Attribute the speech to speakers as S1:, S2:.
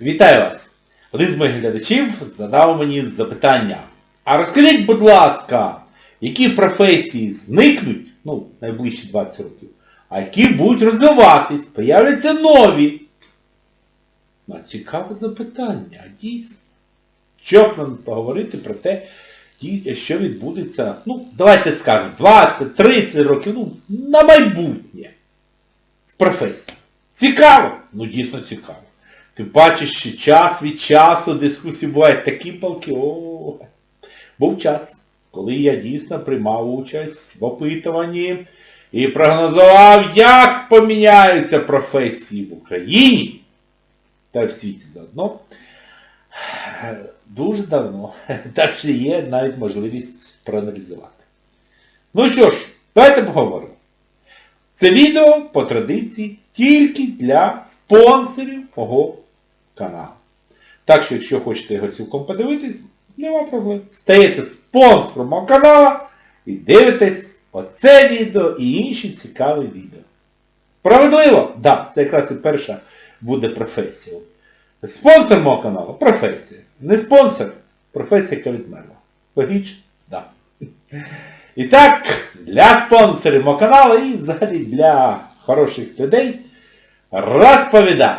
S1: Вітаю вас! Один з моїх глядачів задав мені запитання. А розкажіть, будь ласка, які професії зникнуть, ну, найближчі 20 років, а які будуть розвиватись, появляться нові? Ну, цікаве запитання, дійсно. Щоб нам поговорити про те, що відбудеться, ну, давайте скажемо, 20-30 років, ну, на майбутнє. З професії. Цікаво? Ну дійсно цікаво. Ти бачиш, що час від часу дискусії бувають такі палки. О, був час, коли я дійсно приймав участь в опитуванні і прогнозував, як поміняються професії в Україні та в світі заодно. Дуже давно. Так що є навіть можливість проаналізувати. Ну що ж, давайте поговоримо. Це відео по традиції тільки для спонсорів мого каналу. Так що, якщо хочете його цілком подивитись, нема проблем. Стаєте спонсором мого каналу і дивитесь оце відео і інші цікаві відео. Справедливо? Так, да, це якраз і перша буде професія. Спонсор мого каналу професія. Не спонсор професія, яка відмерла. Логічно? Так. Да. І так, для спонсорів мого каналу і взагалі для хороших людей розповідаю.